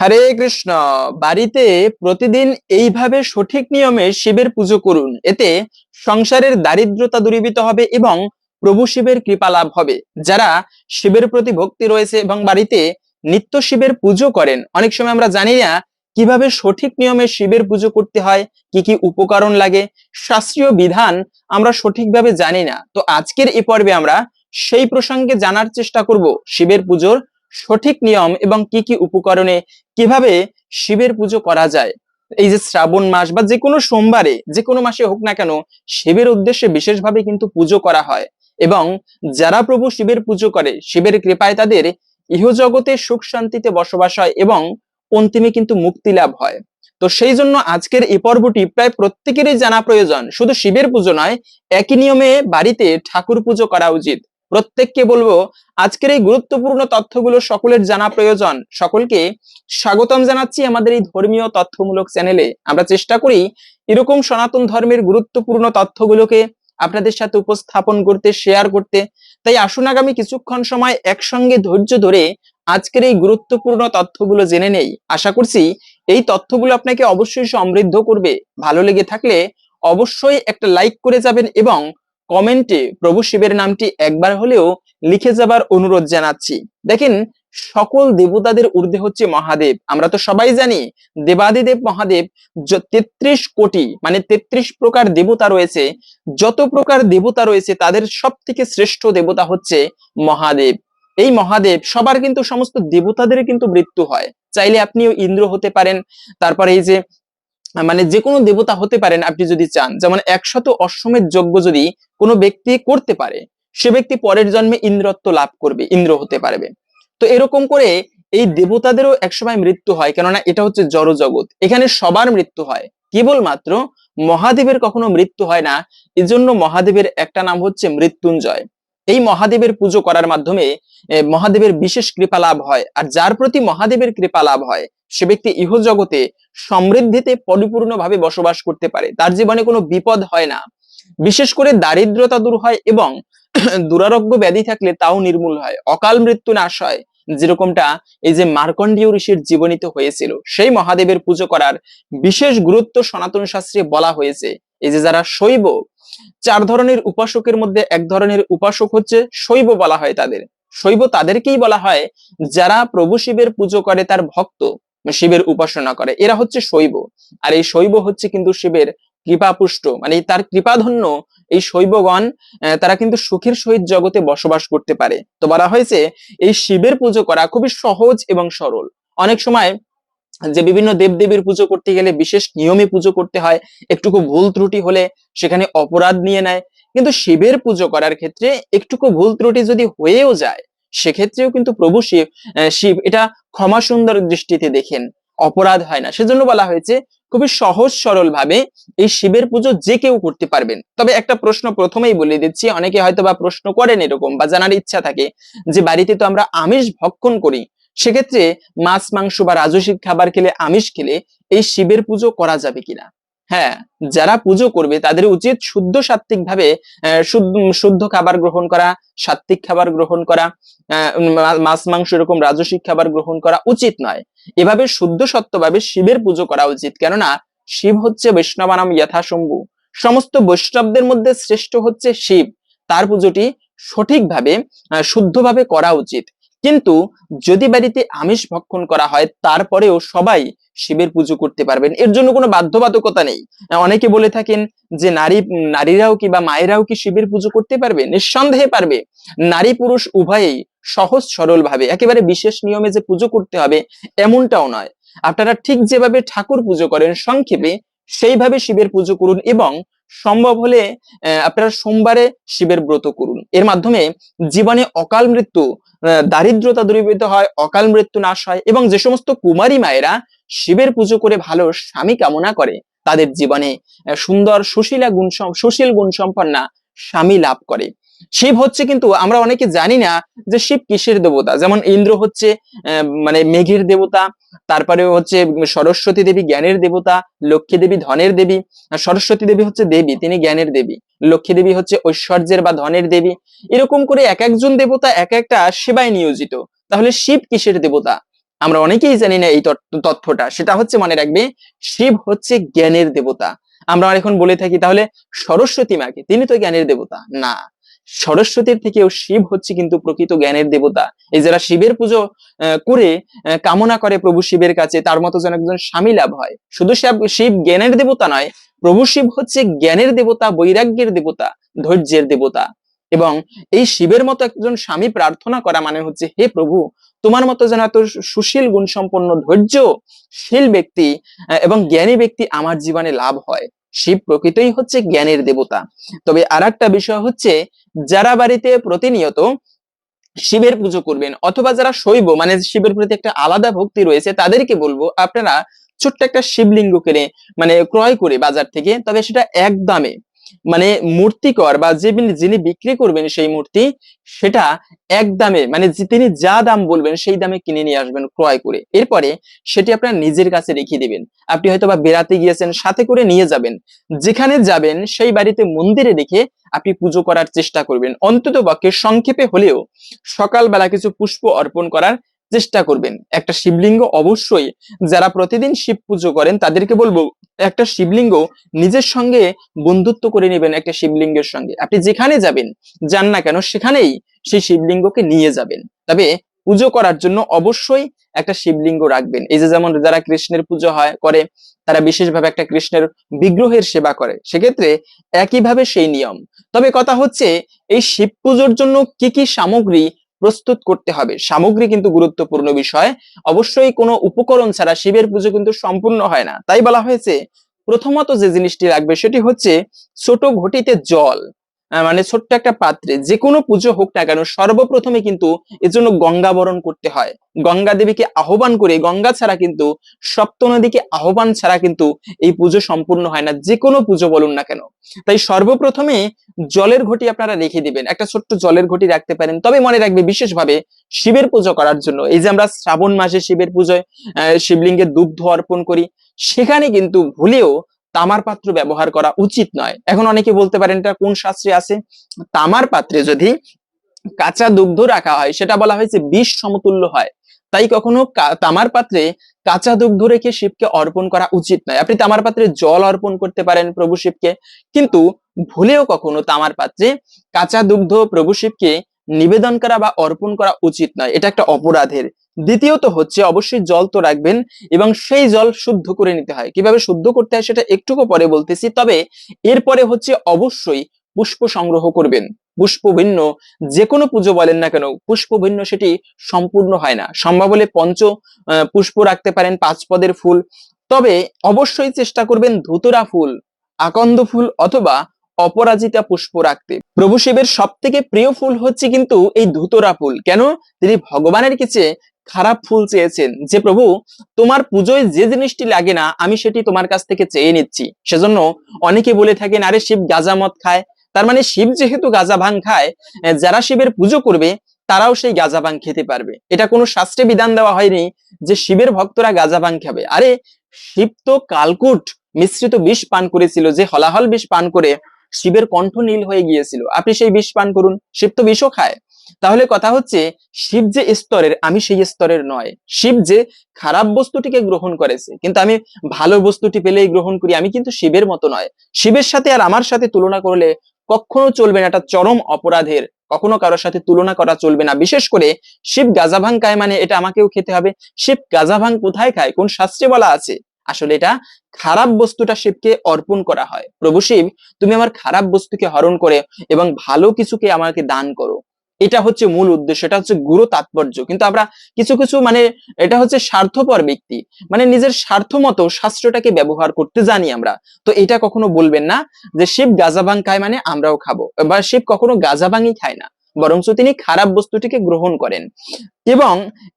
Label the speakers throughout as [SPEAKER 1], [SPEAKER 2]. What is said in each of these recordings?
[SPEAKER 1] হরে কৃষ্ণ, বাড়িতে প্রতিদিন এইভাবে সঠিক নিয়মে শিবের পুজো করুন। এতে সংসারের দারিদ্রতা দূরীভূত হবে এবং প্রভু শিবের কৃপা লাভ হবে। যারা শিবের প্রতি ভক্তি রয়েছে এবং বাড়িতে নিত্য শিবের পুজো করেন, অনেক সময় আমরা জানি না কীভাবে সঠিক নিয়মে শিবের পুজো করতে হয়, কি কি উপকরণ লাগে, শাস্ত্রীয় বিধান আমরা সঠিকভাবে জানি না। তো আজকের এ পর্বে আমরা সেই প্রসঙ্গে জানার চেষ্টা করব, শিবের পুজোর সঠিক নিয়ম এবং কি কি উপকরণে কীভাবে শিবের পুজো করা যায়? এই যে শ্রাবণ মাস বা যে কোনো সোমবারে, যে কোনো মাসে হোক না কেন, শিবের উদ্দেশ্যে বিশেষভাবে কিন্তু পুজো করা হয়। এবং যারা প্রভু শিবের পুজো করে, শিবের কৃপায় তাদের ইহজগতে সুখ শান্তিতে বসবাস হয় এবং অন্তিমে কিন্তু মুক্তি লাভ হয়। তো সেই জন্য আজকের এই পর্বটি প্রায় প্রত্যেকেরই জানা প্রয়োজন। শুধু শিবের পুজো নয়, একই নিয়মে বাড়িতে ঠাকুর পুজো করা উচিত। প্রত্যেককে বলব, আজকের এই গুরুত্বপূর্ণ তথ্যগুলো সকলের জানা প্রয়োজন। সকলকে স্বাগতম জানাচ্ছি আমাদের এই ধর্মীয় তথ্যমূলক চ্যানেলে। আমরা চেষ্টা করি এরকম সনাতন ধর্মের গুরুত্বপূর্ণ তথ্যগুলোকে আপনাদের সাথে উপস্থাপন করতে শেয়ার করতে। তাই আসুন আগামী কিছুক্ষণ সময় একসঙ্গে ধৈর্য ধরে আজকের এই গুরুত্বপূর্ণ তথ্যগুলো জেনে নেই। আশা করছি এই তথ্যগুলো আপনাকে অবশ্যই সমৃদ্ধ করবে। ভালো লেগে থাকলে অবশ্যই একটা লাইক করে যাবেন এবং কমেন্টে প্রভু শিবের নামটি একবার হলেও লিখে যাবার অনুরোধ জানাচ্ছি। দেখেন, সকল দেবতাদের ঊর্ধ্বে হচ্ছে মহাদেব। আমরা তো সবাই জানি, দেবাদিদেব মহাদেব তেত্রিশ কোটি মানে তেত্রিশ প্রকার দেবতা রয়েছে। যত প্রকার দেবতা রয়েছে, তাদের সব থেকে শ্রেষ্ঠ দেবতা হচ্ছে মহাদেব। এই মহাদেব, সবার কিন্তু সমস্ত দেবতাদের কিন্তু মৃত্যু হয়। চাইলে আপনিও ইন্দ্র হতে পারেন। তারপরে এই যে মানে যে কোনো দেবতা হতে পারেন আপনি যদি চান। যেমন একশত অশ্বমেধ যজ্ঞ যদি কোনো ব্যক্তি করতে পারে, সে ব্যক্তি পরের জন্মে ইন্দ্রত্ব লাভ করবে, ইন্দ্র হতে পারবে। তো এরকম করে এই দেবতাদেরও একসময় মৃত্যু হয়, কেননা এটা হচ্ছে জড় জগৎ এখানে সবার মৃত্যু হয়, কেবলমাত্র মহাদেবের কখনো মৃত্যু হয় না। এজন্য মহাদেবের একটা নাম হচ্ছে মৃত্যুঞ্জয়। এই মহাদেবের পুজো করার মাধ্যমে মহাদেবের বিশেষ কৃপা লাভ হয়, আর যার প্রতি মহাদেবের কৃপা লাভ হয় সে ব্যক্তি ইহ জগতে সমৃদ্ধিতে পরিপূর্ণভাবে বসবাস করতে পারে। তার জীবনে কোনো বিপদ হয় না। বিশেষ করে দারিদ্রতা দূর হয় এবং দুরারোগ্য ব্যাধি থাকলে তাও নির্মূল হয়। অকাল মৃত্যু নাশ হয়, যেরকমটা এই যে মার্কন্ডীয় ঋষির জীবনীত হয়েছিল। সেই মহাদেবের পুজো করার বিশেষ গুরুত্ব সনাতন শাস্ত্রে বলা হয়েছে। এই যে যারা শৈব, চার ধরনের উপাসকের মধ্যে এক ধরনের উপাসক হচ্ছে শৈব বলা হয় তাদের। শৈব তাদেরকেই বলা হয় যারা প্রভু শিবের পুজো করে তার ভক্ত। শিবের উপাসনা করে। এরা হচ্ছে শৈব। আর এই শৈব হচ্ছে কিন্তু শিবের কৃপাপুষ্ট। মানে তার কৃপাধন্য এই শৈবগণ তারা কিন্তু সুখের সহিত জগতে বসবাস করতে পারে। তো বলা হয়েছে, এই শিবের পুজো করা খুবই সহজ এবং সরল। অনেক সময় যে বিভিন্ন দেবদেবীর পুজো করতে গেলে বিশেষ নিয়মে পুজো করতে হয়, একটুকু ভুল ত্রুটি হলে সেখানে অপরাধ নিয়ে নেয়। কিন্তু শিবের পুজো করার ক্ষেত্রে একটুকু ভুল ত্রুটি যদি হয়েও যায় সেক্ষেত্রেও কিন্তু প্রভু শিব শিব এটা ক্ষমা সুন্দর দৃষ্টিতে দেখেন। অপরাধ হয় না। সেজন্য বলা হয়েছে, খুবই সহজ সরল ভাবে এই শিবের পুজো যে কেউ করতে পারবেন। তবে একটা প্রশ্ন প্রথমেই বলে দিচ্ছি, অনেকে হয়তো বা প্রশ্ন করেন এরকম বা জানার ইচ্ছা থাকে যে বাড়িতে তো আমরা আমিষ ভক্ষণ করি। সেক্ষেত্রে মাছ, মাংস বা রাজস্বিক খাবার খেলে আমিষ খেলে এই শিবের পুজো করা যাবে কিনা? হ্যাঁ যারা পুজো করবে তাদের উচিত শুদ্ধ সাত্বিক ভাবে শুদ্ধ খাবার গ্রহণ করা, সাত্ত্বিক খাবার গ্রহণ করা মাছ, মাংস এরকম রাজস্বিক খাবার গ্রহণ করা উচিত নয়। এভাবে শুদ্ধ সত্যভাবে শিবের পুজো করা উচিত। কেননা, শিব হচ্ছে বৈষ্ণবানাম যথাশম্ভু। সমস্ত বৈষ্ণবদের মধ্যে শ্রেষ্ঠ হচ্ছে শিব। তার পুজোটি সঠিকভাবে শুদ্ধভাবে করা উচিত। কিন্তু যদি বাড়িতে আমিষ ভক্ষণ করা হয়, তারপরেও সবাই শিবের পুজো করতে পারবেন। এর জন্য কোনো বাধ্যবাধকতা নেই। অনেকে বলে থাকেন যে, নারী, নারীরাও কি বা মায়েরাও কি শিবের পুজো করতে পারবে? নিঃসন্দেহে পারবে। নারী পুরুষ উভয়েই সহজ সরল ভাবে একেবারে বিশেষ নিয়মে যে পুজো করতে হবে, এমনটাও নয়। আপনারা ঠিক যেভাবে ঠাকুর পুজো করেন, সংক্ষেপে সেইভাবে শিবের পুজো করুন এবং সম্ভব হলে আপনারা সোমবারে শিবের ব্রত করুন। এর মাধ্যমে জীবনে অকাল মৃত্যু দারিদ্রতা দূরীভূত হয়, অকাল মৃত্যু নাশ হয় এবং যে সমস্ত কুমারী মায়েরা শিবের পুজো করে ভালো স্বামী কামনা করে, তাদের জীবনে সুন্দর সুশীলা গুণ সুশীল গুণ সম্পন্না স্বামী লাভ করে। শিব হচ্ছে কিন্তু আমরা অনেকে জানি না যে শিব কিসের দেবতা। যেমন ইন্দ্র হচ্ছে মানে মেঘের দেবতা, তারপরে হচ্ছে সরস্বতী দেবী জ্ঞানের দেবতা, লক্ষ্মী দেবী ধনের দেবী সরস্বতী দেবী হচ্ছে দেবী, তিনি জ্ঞানের দেবী। লক্ষ্মী দেবী হচ্ছে ঐশ্বর্যের বা ধনের দেবী। এরকম করে এক একজন দেবতা এক একটা সেবায় নিয়োজিত। তাহলে শিব কিসের দেবতা? আমরা অনেকেই জানি না এই তথ্য- তথ্যটা। সেটা হচ্ছে মনে রাখবে, শিব হচ্ছে জ্ঞানের দেবতা। আমরা এখন বলে থাকি তাহলে সরস্বতী মাকে, তিনি তো জ্ঞানের দেবতা। না। সরস্বতীর থেকেও শিব হচ্ছে কিন্তু প্রকৃত জ্ঞানের দেবতা। এই যারা শিবের পুজো করে কামনা করে প্রভু শিবের কাছে, তার মতো যেন একজন স্বামী লাভ হয়। শুধু শিব জ্ঞানের দেবতা নয়, প্রভু শিব হচ্ছে জ্ঞানের দেবতা, বৈরাগ্যের দেবতা, ধৈর্যের দেবতা। এবং এই শিবের মতো একজন স্বামী প্রার্থনা করা মানে হচ্ছে, হে প্রভু, তোমার মতো যেন এত সুশীল, গুণসম্পন্ন, ধৈর্যশীল ব্যক্তি এবং জ্ঞানী ব্যক্তি আমার জীবনে লাভ হয়। শিব প্রকৃতই হচ্ছে জ্ঞানের দেবতা। তবে আর বিষয় হচ্ছে, যারা বাড়িতে প্রতিনিয়ত শিবের পুজো করবেন অথবা যারা শৈব মানে শিবের প্রতি একটা আলাদা ভক্তি রয়েছে, তাদেরকে বলব, আপনারা ছোট্ট একটা শিবলিঙ্গ কিনে মানে ক্রয় করে বাজার থেকে, তবে সেটা এক দামে মানে মূর্তিকর বা যে যিনি- বিক্রি করবেন সেই মূর্তি, সেটা এক দামে মানে তিনি যা দাম বলবেন সেই দামে কিনে নিয়ে আসবেন ক্রয় করে। এরপরে সেটি আপনার নিজের কাছে রেখে দিবেন। আপনি হয়তো বা বেড়াতে গিয়েছেন, সাথে করে নিয়ে যাবেন। যেখানে যাবেন, সেই বাড়িতে মন্দিরে রেখে আপনি পুজো করার চেষ্টা করবেন। অন্তত পক্ষে সংক্ষেপে হলেও সকালবেলা কিছু পুষ্প অর্পণ করার চেষ্টা করবেন। একটা শিবলিঙ্গ অবশ্যই যারা প্রতিদিন শিব পুজো করেন, তাদেরকে বলব, একটা শিবলিঙ্গ নিজের সঙ্গে বন্ধুত্ব করে নেবেন একটা শিবলিঙ্গের সঙ্গে। আপনি যেখানে যাবেন, যান না কেন, সেখানেই সেই শিবলিঙ্গকে নিয়ে যাবেন। তবে পুজো করার জন্য অবশ্যই একটা শিবলিঙ্গ রাখবেন। এই যে যেমন যারা কৃষ্ণের পুজো হয়, করে, তারা বিশেষভাবে একটা কৃষ্ণের বিগ্রহের সেবা করে। সেক্ষেত্রে একইভাবে সেই নিয়ম। তবে কথা হচ্ছে, এই শিব পুজোর জন্য কি কি সামগ্রী প্রস্তুত করতে হবে। সামগ্রী কিন্তু গুরুত্বপূর্ণ বিষয়। অবশ্যই কোনো উপকরণ ছাড়া শিবের পুজো কিন্তু সম্পূর্ণ হয় না। তাই বলা হয়েছে, প্রথমত যে জিনিসটি লাগবে সেটি হচ্ছে ছোট ঘটিতে জল। মানে ছোট্ট একটা পাত্রে যে কোনো পুজো হোক না কেন সর্বপ্রথমে কিন্তু এর জন্য গঙ্গা বরণ করতে হয়। গঙ্গা দেবীকে আহ্বান করে গঙ্গা ছাড়া কিন্তু সপ্ত নদীকে আহ্বান ছাড়া কিন্তু এই পুজো সম্পূর্ণ হয় না যে কোনো পুজো বলুন না কেন। তাই সর্বপ্রথমে জলের ঘটি আপনারা রেখে দিবেন একটা ছোট্ট জলের ঘটি রাখতে পারেন। তবে মনে রাখবে বিশেষভাবে শিবের পুজো করার জন্য এই যে আমরা শ্রাবণ মাসে শিবের পুজোয় আহ, শিবলিঙ্গের দুগ্ধ অর্পণ করি সেখানে কিন্তু ভুলেও তামার পাত্র ব্যবহার করা উচিত নয়। এখন অনেকে বলতে পারেন, এটা কোন শাস্ত্রে আছে? তামার পাত্রে যদি কাঁচা দুগ্ধ রাখা হয়, সেটা বলা হয়েছে বিষ সমতুল্য হয়। তাই কখনো তামার পাত্রে কাঁচা দুগ্ধ রেখে শিবকে অর্পণ করা উচিত নয়। আপনি তামার পাত্রে জল অর্পণ করতে পারেন প্রভু শিবকে, কিন্তু ভুলেও কখনো তামার পাত্রে কাঁচা দুগ্ধ প্রভু শিবকে নিবেদন করা বা অর্পণ করা উচিত নয়। এটা একটা অপরাধের দ্বিতীয়ত হচ্ছে অবশ্যই জল তো রাখবেন এবং সেই জল শুদ্ধ করে নিতে হয়। কীভাবে শুদ্ধ করতে হয় সেটা একটুকু পরে বলতেছি, তবে এরপরে হচ্ছে অবশ্যই পুষ্প সংগ্রহ করবেন। পুষ্প ভিন্ন যে কোনো পুজো বলেন না কেন, পুষ্প ভিন্ন সেটি সম্পূর্ণ হয় না। সম্ভব হলে পঞ্চ পুষ্প রাখতে পারেন পাঁচ পদের ফুল। তবে অবশ্যই চেষ্টা করবেন ধুতরা ফুল, আকন্দ ফুল অথবা অপরাজিতা পুষ্প রাখতে। প্রভু শিবের সব থেকে প্রিয় ফুল হচ্ছে কিন্তু এই ধুতরা ফুল। কেন? তিনি ভগবানের কাছে খারাপ ফুল চেয়েছেন যে, প্রভু, তোমার পুজোয় যে জিনিসটি লাগে না, আমি সেটি তোমার কাছ থেকে চেয়ে নিচ্ছি। সেজন্য অনেকে বলে থাকেন, আরে, শিব গাঁজা মদ খায়। তার মানে শিব যেহেতু গাঁজা ভাং খায় যারা শিবের পুজো করবে, তারাও সেই গাঁজা ভাং খেতে পারবে। এটা কোনো শাস্ত্রে বিধান দেওয়া হয়নি যে, শিবের ভক্তরা গাঁজা ভাং খাবে। আরে, শিব তো কালকুট মিশ্রিত বিষ পান করেছিল, যে হলাহল বিষ পান করে শিবের কণ্ঠ নীল হয়ে গিয়েছিল। আপনি সেই বিষ পান করুন, শিব তো বিষও খায়। তাহলে কথা হচ্ছে, শিব যে স্তরের, আমি সেই স্তরের নয়। শিব যে খারাপ বস্তুটিকে গ্রহণ করেছে, কিন্তু আমি ভালো বস্তুটি পেলেই গ্রহণ করি, আমি কিন্তু শিবের মতো নয়। শিবের সাথে আর আমার সাথে তুলনা করলে কখনো চলবে না, এটা চরম অপরাধের, কখনো কারোর সাথে তুলনা করা চলবে না। বিশেষ করে শিব গাঁজা ভাং খায় মানে এটা আমাকেও খেতে হবে। শিব গাঁজা ভাং কোথায় খায়? কোন শাস্ত্রে বলা আছে? আসলে এটা খারাপ বস্তুটা শিবকে অর্পণ করা হয়। প্রভু শিব, তুমি আমার খারাপ বস্তুকে হরণ করে এবং ভালো কিছুকে আমাকে দান করো। এটা হচ্ছে মূল উদ্দেশ্য, এটা হচ্ছে গুরু তাৎপর্য। কিন্তু আমরা কিছু কিছু মানে এটা হচ্ছে স্বার্থপর ব্যক্তি। মানে নিজের স্বার্থ মতো শাস্ত্রটাকে ব্যবহার করতে জানি আমরা। তো এটা কখনো বলবেন না যে শিব গাঁজা ভাং খায় মানে আমরাও খাব, বা শিব কখনো গাঁজা ভাঙই খায় না, বরঞ্চ তিনি খারাপ বস্তুটিকে গ্রহণ করেন। এবং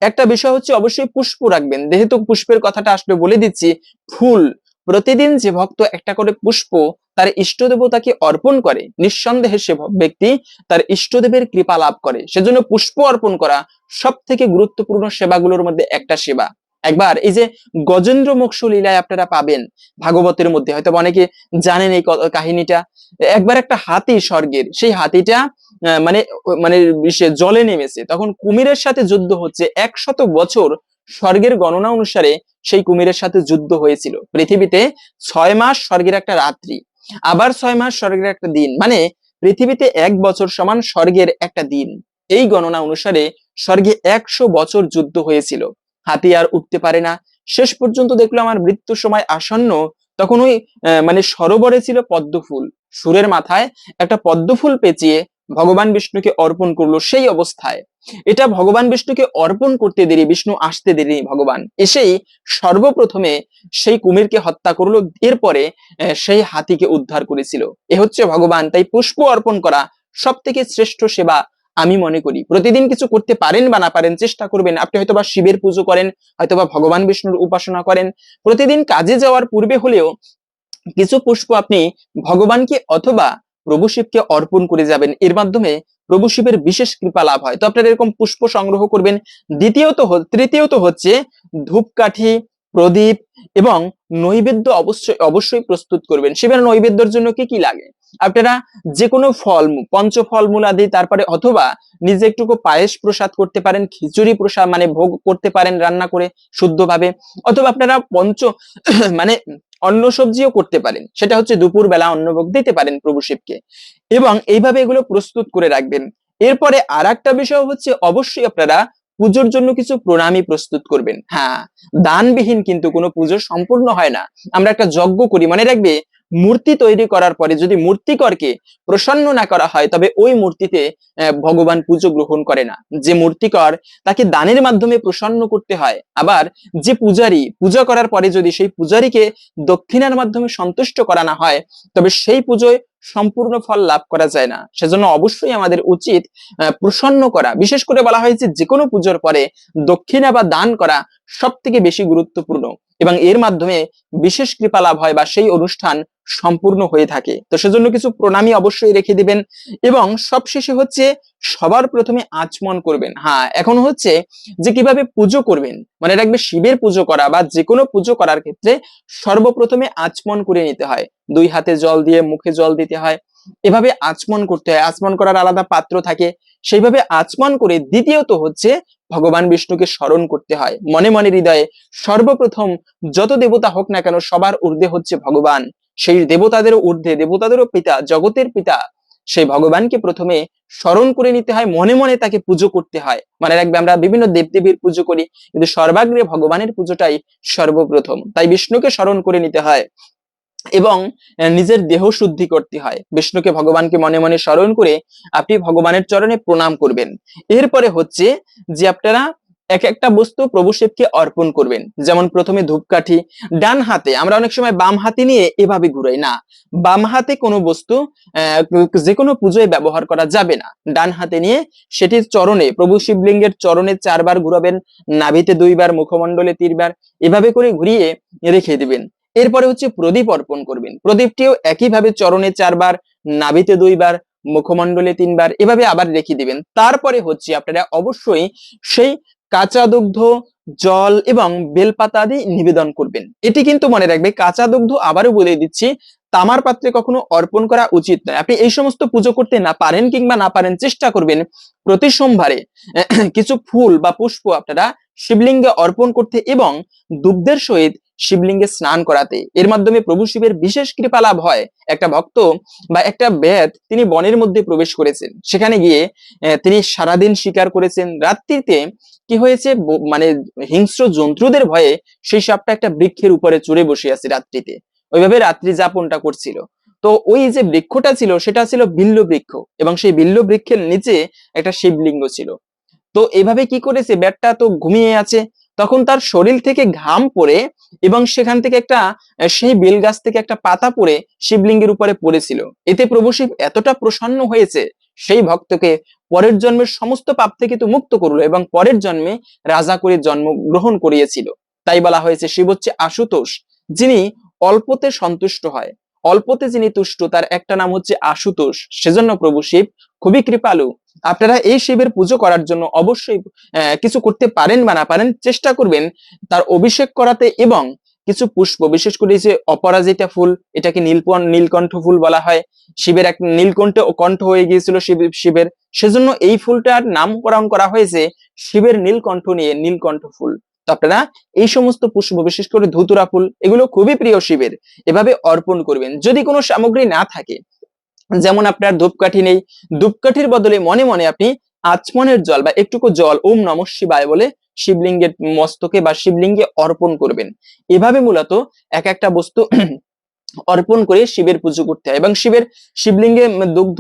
[SPEAKER 1] একটা বিষয় হচ্ছে অবশ্যই পুষ্প রাখবেন। যেহেতু পুষ্পের কথাটা আসলে বলে দিচ্ছি, ফুল প্রতিদিন যে ভক্ত একটা করে পুষ্প তার ইষ্ট দেবতাকে অর্পণ করে, নিঃসন্দেহে সে ব্যক্তি তার ইষ্টদেবের কৃপা লাভ করে। সেজন্য পুষ্প অর্পণ করা সব থেকে গুরুত্বপূর্ণ সেবাগুলোর মধ্যে একটা সেবা। একবার এই যে গজেন্দ্র মোক্ষ লীলায় আপনারা পাবেন, ভাগবতের মধ্যে। হয়তো অনেকে জানেন এই কাহিনীটা। একবার একটা হাতি স্বর্গের, সেই হাতিটা মানে মানে সে জলে নেমেছে। তখন কুমিরের সাথে যুদ্ধ হচ্ছে একশত বছর স্বর্গের গণনা অনুসারে সেই কুমিরের সাথে যুদ্ধ হয়েছিল। পৃথিবীতে ছয় মাস স্বর্গের একটা রাত্রি, আবার ছয় মাস স্বর্গের একটা দিন মানে পৃথিবীতে এক বছর সমান স্বর্গের একটা দিন। এই গণনা অনুসারে স্বর্গে একশো বছর যুদ্ধ হয়েছিল। হাতি আর উঠতে পারে না। শেষ পর্যন্ত দেখল আমার মৃত্যুর সময় আসন্ন, তখন ওই মানে সরোবরে ছিল পদ্মফুল। সুরের মাথায় একটা পদ্মফুল পেঁচিয়ে ভগবান বিষ্ণুকে অর্পণ করল সেই অবস্থায়। এটা ভগবান বিষ্ণুকে অর্পণ করতে দেরি, বিষ্ণু আসতে দেরি ভগবান। এসেই সর্বপ্রথমে সেই কুমিরকে হত্যা করল, এরপরে সেই হাতিকে উদ্ধার করেছিল। এ হচ্ছে ভগবান, তাই পুষ্প অর্পণ করা সব থেকে শ্রেষ্ঠ সেবা আমি মনে করি। প্রতিদিন কিছু করতে পারেন বা না পারেন, চেষ্টা করবেন। আপনি হয়তোবা শিবের পুজো করেন, হয়তোবা ভগবান বিষ্ণুর উপাসনা করেন। প্রতিদিন কাজে যাওয়ার পূর্বে হলেও কিছু পুষ্প আপনি ভগবানকে অথবা প্রভু শিবকে অর্পণ করে যাবেন। এর মাধ্যমে প্রভু শিবের বিশেষ কৃপা লাভ হয়। তো আপনারা এরকম পুষ্প সংগ্রহ করবেন। দ্বিতীয়ত তৃতীয়ত হচ্ছে ধূপকাঠি, প্রদীপ এবং নৈবেদ্য অবশ্যই অবশ্যই প্রস্তুত করবেন। শিবের নৈবেদ্যর জন্য কি কি লাগে? আপনারা যে কোনো ফল পঞ্চ ফলমূল আদি, তারপরে অথবা নিজে একটুকু পায়েস প্রসাদ করতে পারেন, খিচুড়ি প্রসাদ মানে ভোগ করতে পারেন রান্না করে শুদ্ধভাবে, অথবা আপনারা পঞ্চ মানে অন্ন সবজিও করতে পারেন। সেটা হচ্ছে দুপুর বেলা অন্নভোগ দিতে পারেন প্রভু শিবকে। এবং এইভাবে এগুলো প্রস্তুত করে রাখবেন। এরপরে আর একটা বিষয় হচ্ছে, অবশ্যই আপনারা পুজোর জন্য কিছু প্রণামী প্রস্তুত করবেন। হ্যাঁ দানবিহীন কিন্তু কোনো পুজো সম্পূর্ণ হয় না। আমরা একটা যজ্ঞ করি, মনে রাখবে? মূর্তি তৈরি করার পরে যদি মূর্তিকরকে প্রসন্ন না করা হয়, তবে ওই মূর্তিতে ভগবান পুজো গ্রহণ করে না। যে মূর্তিকর, তাকে দানের মাধ্যমে প্রসন্ন করতে হয়। আবার যে পূজারি, পূজা করার পরে যদি সেই পূজারীকে দক্ষিণার মাধ্যমে সন্তুষ্ট করা না হয়, তবে সেই পুজোয় সম্পূর্ণ ফল লাভ করা যায় না। সেজন্য অবশ্যই আমাদের উচিত প্রসন্ন করা। বিশেষ করে বলা হয়েছে যে কোনো পুজোর পরে দক্ষিণা বা দান করা সব থেকে বেশি গুরুত্বপূর্ণ এবং এর মাধ্যমে বিশেষ কৃপা লাভ হয় বা সেই অনুষ্ঠান সম্পূর্ণ হয়ে থাকে। তো সেজন্য কিছু প্রণামী অবশ্যই রেখে দিবেন এবং সবশেষে হচ্ছে সবার প্রথমে আচমন করবেন। হ্যাঁ এখন হচ্ছে যে কীভাবে পুজো করবেন? মানে রাখবে শিবের পুজো করা বা যে কোনো পুজো করার ক্ষেত্রে সর্বপ্রথমে আচমন করে নিতে হয়। দুই হাতে জল দিয়ে মুখে জল দিতে হয়। এভাবে আচমন করতে হয়। আচমন করার আলাদা পাত্র থাকে। সেইভাবে আচমন করে দ্বিতীয়ত হচ্ছে ভগবান বিষ্ণুকে স্মরণ করতে হয়। মনে মনে হৃদয়ে সর্বপ্রথম যত দেবতা হোক না কেন সবার ঊর্ধ্বে হচ্ছে ভগবান। সেই দেবতাদেরও ঊর্ধ্বে, দেবতাদেরও পিতা, জগতের পিতা সেই ভগবানকে প্রথমে স্মরণ করে নিতে হয়, মনে মনে তাকে পুজো করতে হয়। মনে রাখবে, আমরা বিভিন্ন দেবদেবীর পুজো করি, কিন্তু সর্বাগ্রে ভগবানের পুজোটাই সর্বপ্রথম। তাই বিষ্ণুকে স্মরণ করে নিতে হয় এবং নিজের দেহ শুদ্ধি করতে হয়। বিষ্ণুকে ভগবানকে মনে মনে স্মরণ করে আপনি ভগবানের চরণে প্রণাম করবেন। এরপরে হচ্ছে যে আপনারা এক একটা বস্তু প্রভু শিবকে অর্পণ করবেন। যেমন প্রথমে ধূপকাঠি ডান হাতে, আমরা অনেক সময় বাম হাতে নিয়ে এভাবে ঘুরাই না। বাম হাতে কোনো বস্তু যে কোনো পুজোয় ব্যবহার করা যাবে না। ডান হাতে নিয়ে সেটি চরণে, প্রভু শিবলিঙ্গের চরণে চারবার ঘুরাবেন, নাভিতে দুইবার, মুখমণ্ডলে তিনবার, এভাবে করে ঘুরিয়ে রেখে দিবেন। এরপরে হচ্ছে প্রদীপ অর্পণ করবেন। প্রদীপটিও একইভাবে চরণে চারবার, নাভিতে দুইবার, মুখমণ্ডলে তিনবার, এভাবে আবার রেখে দিবেন। তারপরে হচ্ছে আপনারা অবশ্যই সেই কাঁচা দুগ্ধ, জল এবং বেলপাতা আদি নিবেদন করবেন। এটি কিন্তু মনে রাখবে, কাঁচা দুগ্ধ আবারও বলে দিচ্ছি, তামার পাত্রে কখনো অর্পণ করা উচিত নয়। আপনি এই সমস্ত পুজো করতে না পারেন কিংবা না পারেন, চেষ্টা করবেন প্রতি সোমবারে কিছু ফুল বা পুষ্প আপনারা শিবলিঙ্গে অর্পণ করতে এবং দুগ্ধের সহিত শিবলিঙ্গে স্নান করাতে। এর মাধ্যমে প্রভু শিবের বিশেষ কৃপা লাভ হয়। একটা ভক্ত বা একটা বেদ তিনি বনের মধ্যে প্রবেশ করেছেন। সেখানে গিয়ে তিনি সারাদিন শিকার করেছেন। রাত্রিতে কি হয়েছে? মানে হিংস্র জন্তুদের ভয়ে সেই সাপটা একটা বৃক্ষের উপরে চড়ে বসে আছে রাত্রিতে। ওইভাবে রাত্রি যাপনটা করছিল। তো ওই যে বৃক্ষটা ছিল, সেটা ছিল বিল্ল বৃক্ষ এবং সেই বিল্ল বৃক্ষের নিচে একটা শিবলিঙ্গ ছিল। তো এভাবে কি করেছে? ব্যাটটা তো ঘুমিয়ে আছে। তখন তার শরীর থেকে ঘাম পড়ে এবং সেখান থেকে একটা সেই বেল গাছ থেকে একটা পাতা পড়ে শিবলিঙ্গের উপরে পড়েছিল। এতে প্রভু শিব এতটা প্রসন্ন হয়েছে সেই ভক্তকে পরের জন্মের সমস্ত পাপ থেকে তো মুক্ত করল এবং পরের জন্মে রাজা করে জন্ম গ্রহণ করিয়েছিল। তাই বলা হয়েছে, শিব হচ্ছে আশুতোষ, যিনি অল্পতে সন্তুষ্ট হয়। অল্পতে যিনি তুষ্ট, তার একটা নাম হচ্ছে আশুতোষ। সেজন্য প্রভু শিব, খুবই কৃপালু। আপনারা এই শিবের পুজো করার জন্য অবশ্যই কিছু করতে পারেন বা না পারেন, চেষ্টা করবেন তার অভিষেক করাতে এবং কিছু পুষ্প, বিশেষ করে যে অপরাজিতা ফুল, এটাকে নীলপন, নীলকণ্ঠ ফুল বলা হয়। শিবের এক নীলকণ্ঠ কণ্ঠ হয়ে গিয়েছিল শিব- শিবের। সেজন্য এই ফুলটার নামকরণ করা হয়েছে শিবের নীলকণ্ঠ নিয়ে, নীলকণ্ঠ ফুল। তো আপনারা এই সমস্ত পুষ্প, বিশেষ করে ধুতুরা ফুল, এগুলো খুবই প্রিয় শিবের। এভাবে অর্পণ করবেন। যদি কোনো সামগ্রী না থাকে, যেমন আপনার ধূপকাঠি নেই, ধূপকাঠির বদলে মনে মনে আপনি আচমনের জল বা একটুকু জল, ওম নম শিবায় বলে শিবলিঙ্গের মস্তকে বা শিবলিঙ্গে অর্পণ করবেন। এভাবে মূলত এক একটা বস্তু অর্পণ করে শিবের পুজো করতে হয় এবং শিবের শিবলিঙ্গে দুগ্ধ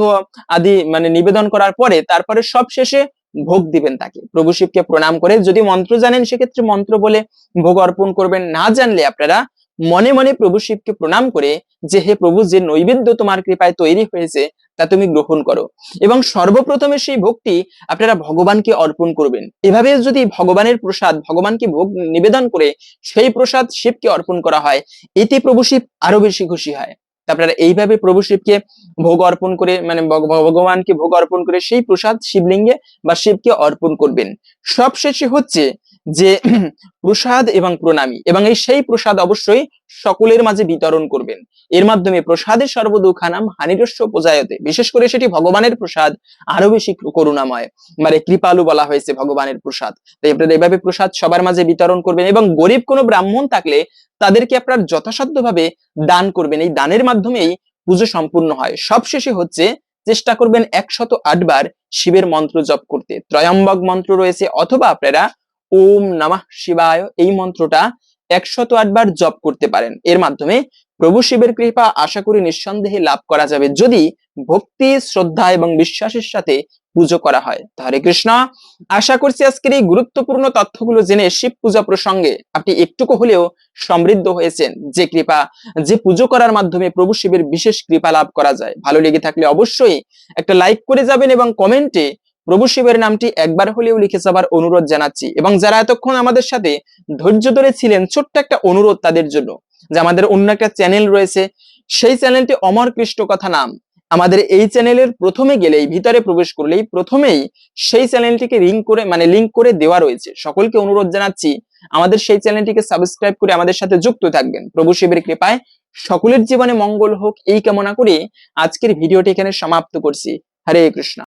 [SPEAKER 1] আদি মানে নিবেদন করার পরে তারপরে সব শেষে ভোগ দিবেন তাকে। প্রভু শিবকে প্রণাম করে যদি মন্ত্র জানেন সেক্ষেত্রে মন্ত্র বলে ভোগ অর্পণ করবেন। না জানলে আপনারা মনে মনে প্রভু শিবকে প্রণাম করে যে, হে প্রভু, যে নৈবেদ্য তোমার কৃপায় তৈরি হয়েছে তা তুমি গ্রহণ করো। এবং সর্বপ্রথমে সেই ভোগটি আপনারা ভগবানকে অর্পণ করবেন। এভাবে যদি ভগবানের প্রসাদ, ভগবানকে ভোগ নিবেদন করে সেই প্রসাদ শিবকে অর্পণ করা হয়, এতে প্রভু শিব আরও বেশি খুশি হয়। আপনারা এইভাবে প্রভু শিবকে ভোগ অর্পণ করে মানে ভগবানকে ভোগ অর্পণ করে সেই প্রসাদ শিবলিঙ্গে বা শিবকে অর্পণ করবেন। সবশেষে হচ্ছে যে, প্রসাদ এবং প্রণামী। এবং এই সেই প্রসাদ অবশ্যই সকলের মাঝে বিতরণ করবেন। এর মাধ্যমে প্রসাদের সর্বদুখানাম হানিরস্য পূজায়তে বিশেষ করে সেটি ভগবানের প্রসাদ আরও বেশি করুণাময়। মানে কৃপালু বলা হয়েছে ভগবানের প্রসাদ। তাই আপনারা এভাবে প্রসাদ সবার মাঝে বিতরণ করবেন এবং গরিব কোনো ব্রাহ্মণ থাকলে তাদেরকে আপনার যথাসাধ্যভাবে দান করবেন। এই দানের মাধ্যমেই পুজো সম্পূর্ণ হয়। সবশেষে হচ্ছে চেষ্টা করবেন একশত আটবার শিবের মন্ত্র জপ করতে। ত্রয়ম্বক মন্ত্র রয়েছে, অথবা আপনারা ওম নমঃ শিবায় এই মন্ত্রটা একশত আটবার জপ করতে পারেন। এর মাধ্যমে প্রভু শিবের কৃপা আশা করি নিঃসন্দেহে লাভ করা যাবে যদি ভক্তি, শ্রদ্ধা এবং বিশ্বাসের সাথে পুজো করা হয়। তো হরে কৃষ্ণ। আশা করছি আজকের এই গুরুত্বপূর্ণ তথ্যগুলো জেনে শিব পূজা প্রসঙ্গে আপনি একটুকু হলেও সমৃদ্ধ হয়েছেন। যে কৃপা, যে পুজো করার মাধ্যমে প্রভু শিবের বিশেষ কৃপা লাভ করা যায়। ভালো লেগে থাকলে অবশ্যই একটা লাইক করে যাবেন এবং কমেন্টে প্রভু শিবের নামটি একবার হলেও লিখে যাবার অনুরোধ জানাচ্ছি এবং যারা এতক্ষণ আমাদের সাথে ধৈর্য ধরে ছিলেন ছোট্ট একটা অনুরোধ তাদের জন্য যে আমাদের অন্য একটা চ্যানেল রয়েছে, সেই চ্যানেলটি অমর কৃষ্ট কথা নাম। আমাদের এই চ্যানেলের প্রথমে গেলেই, ভিতরে প্রবেশ করলেই প্রথমেই সেই চ্যানেলটিকে লিঙ্ক করে মানে লিঙ্ক করে দেওয়া রয়েছে। সকলকে অনুরোধ জানাচ্ছি, আমাদের সেই চ্যানেলটিকে সাবস্ক্রাইব করে আমাদের সাথে যুক্ত থাকবেন। প্রভু শিবের কৃপায় সকলের জীবনে মঙ্গল হোক, এই কামনা করে আজকের ভিডিওটি এখানে সমাপ্ত করছি। হরে কৃষ্ণ।